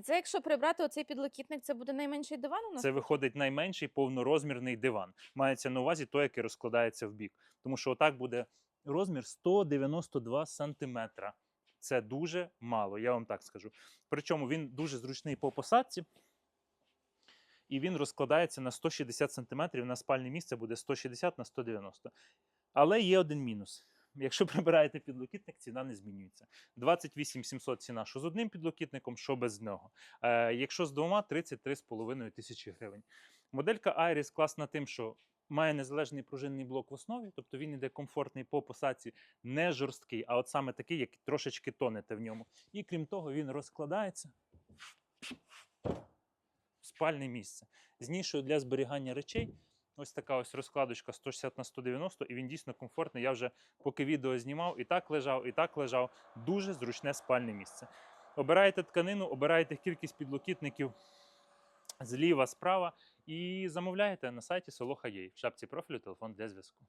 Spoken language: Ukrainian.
І це якщо прибрати оцей підлокітник, це буде найменший диван у нас? Це виходить найменший повнорозмірний диван. Мається на увазі той, який розкладається в бік. Тому що отак буде розмір 192 сантиметра. Це дуже мало, я вам так скажу. Причому він дуже зручний по посадці. І він розкладається на 160 сантиметрів. На спальне місце буде 160 на 190. Але є один мінус. Якщо прибираєте підлокітник, ціна не змінюється. 28 700 ціна, що з одним підлокітником, що без нього. Е, якщо з двома 33,5 тисячі гривень. Моделька Iris класна тим, що має незалежний пружинний блок в основі, тобто він іде комфортний по посадці, не жорсткий, а от саме такий, як трошечки тонете в ньому. І крім того, він розкладається в спальне місце. З для зберігання речей. Ось така ось розкладочка 160 на 190, і він дійсно комфортний. Я вже поки відео знімав, і так лежав, і так лежав. Дуже зручне спальне місце. Обираєте тканину, обираєте кількість підлокітників зліва, справа і замовляєте на сайті Солоха.ua в шапці профілю телефон для зв'язку.